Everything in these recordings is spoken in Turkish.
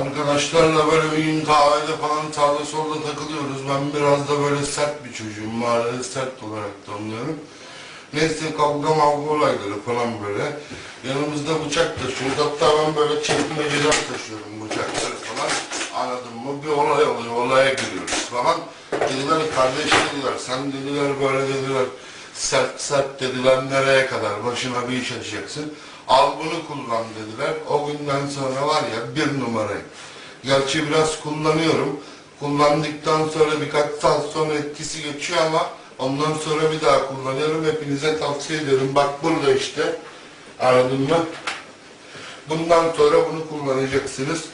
Arkadaşlarla böyle bir gün kahvede falan sağda solda takılıyoruz. Ben biraz da böyle sert bir çocuğum. Mahallede sert olarak tanınıyorum. Neyse kavga mavga olayları falan böyle. Yanımızda bıçak taşıyoruz. Hatta ben böyle çekmeceden taşıyorum bıçakları falan. Anladın mı? Bir olay oluyor, olaya giriyoruz falan. Dediler kardeş dediler, sen dediler böyle dediler. Sert sert dediler nereye kadar başına bir iş açacaksın. Al kullan dediler. O günden sonra var ya bir numarayım. Gerçi biraz kullanıyorum. Kullandıktan sonra birkaç saat sonra etkisi geçiyor ama ondan sonra bir daha kullanıyorum. Hepinize tavsiye ediyorum. Bak burada işte. Anladın mı? Bundan sonra bunu kullanacaksınız.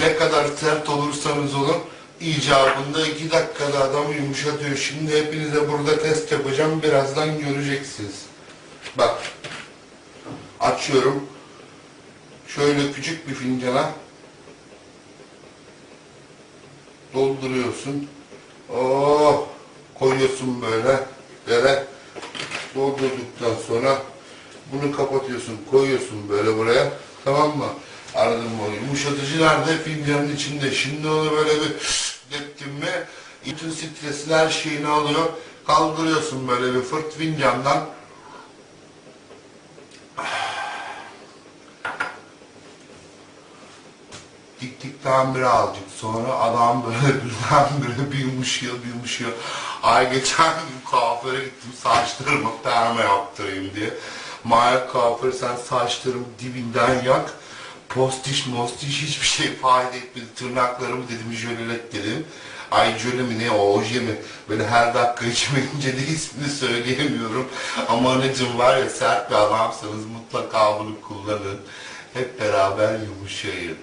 Ne kadar sert olursanız olun icabında iki dakikada adamı yumuşatıyor. Şimdi hepinize burada test yapacağım. Birazdan göreceksiniz. Bak. Açıyorum. Şöyle küçük bir fincana dolduruyorsun. Oh, koyuyorsun böyle yere. Doldurduktan sonra bunu kapatıyorsun, koyuyorsun böyle buraya. Tamam mı? Anladın mı? Yumuşatıcı nerede? Fincanın içinde. Şimdi onu böyle bir ettin mi bütün stresini her şeyini alıyor. Kaldırıyorsun böyle bir fırt fincandan. Diktikten bir azıcık sonra adam böyle birdenbire bir yumuşuyor bir yumuşuyor. Ay geçen gün kuaföre gittim saçlarımı perma yaptırayım diye. Maya kuaför sen saçlarımı dibinden yak. Postiş mostiş hiçbir şey fayda etmedi. Tırnaklarımı dedim jölelet dedim. Ay jöle mi ne o oje mi? Böyle her dakika içmeyince de ismini söyleyemiyorum. Ama anacım var ya sert bir adamsanız mutlaka bunu kullanın. Hep beraber yumuşayın.